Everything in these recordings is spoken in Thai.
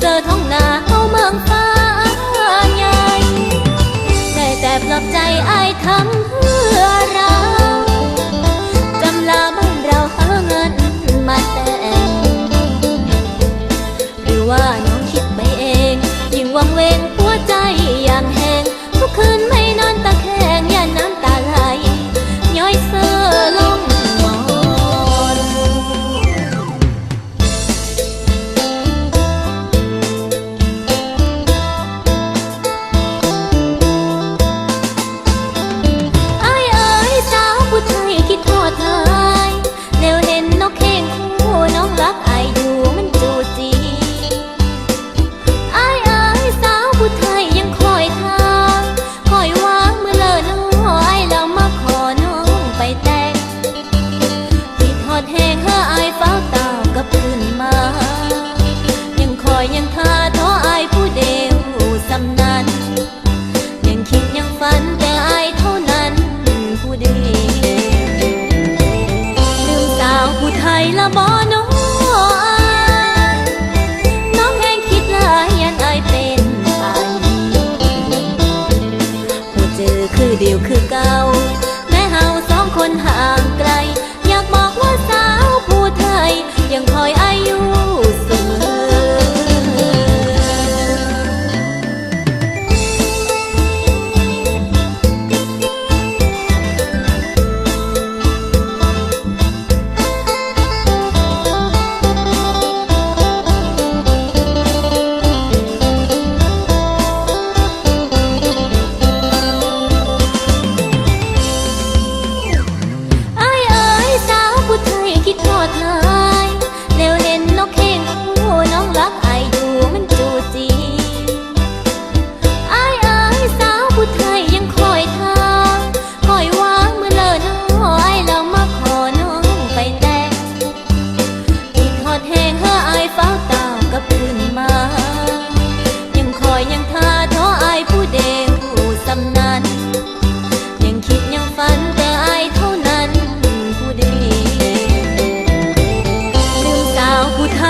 เจอท้องนาเข้าเมืองฟ้าใหญ่ได้แต่ปลอบใจไอ้ทำเพื่อเรากำลาบ้านเราหาเงินมาแต่งหรือว่าน้องคิดไปเอง ยิ่งวังเวงหัวใจอย่างแหงทุกคืน คือเดียวคือเก่าแม่เฮาสองคนห่างไกล อยากบอกว่าสาวผู้ไทย ยังคอย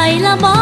bailamos.